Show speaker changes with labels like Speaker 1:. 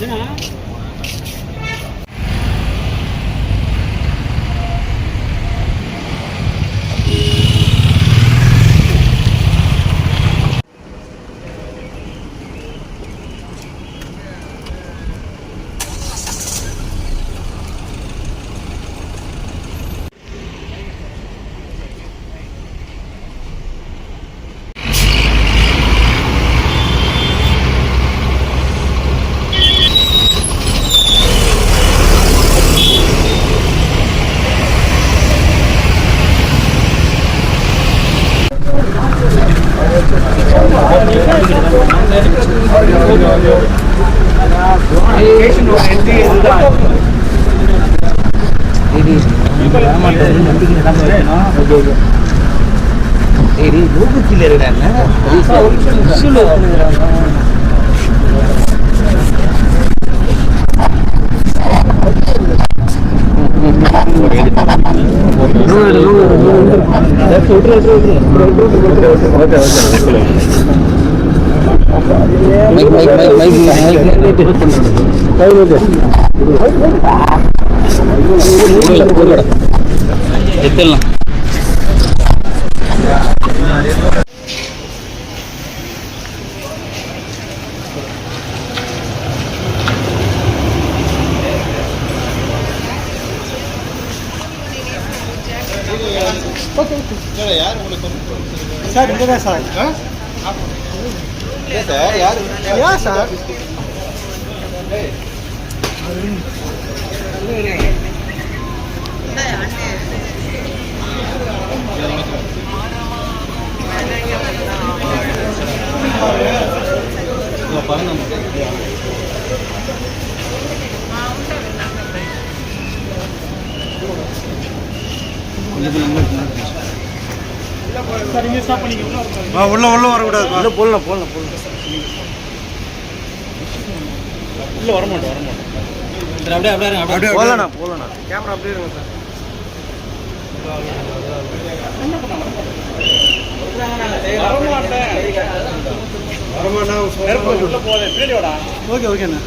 Speaker 1: 真的。சரி லூபத்தில் இருக்கிறாங்க எத்தலாம்
Speaker 2: சார் இங்கே சார்.
Speaker 1: சார் யாரு
Speaker 2: சார்? இங்கே ஸ்டாப் பண்ணிக்க
Speaker 3: உள்ள உள்ள வரக்கூடாது
Speaker 2: உள்ள போடலாம் போடலாம் போடலாம் உள்ள வர மாட்டோம் வர மாட்டோம்
Speaker 1: அப்படியே அப்படியே அப்படியே.
Speaker 2: போகலண்ணா போகலண்ணா கேமரா அப்படியே இருங்க சார். ஓகே ஓகேண்ணா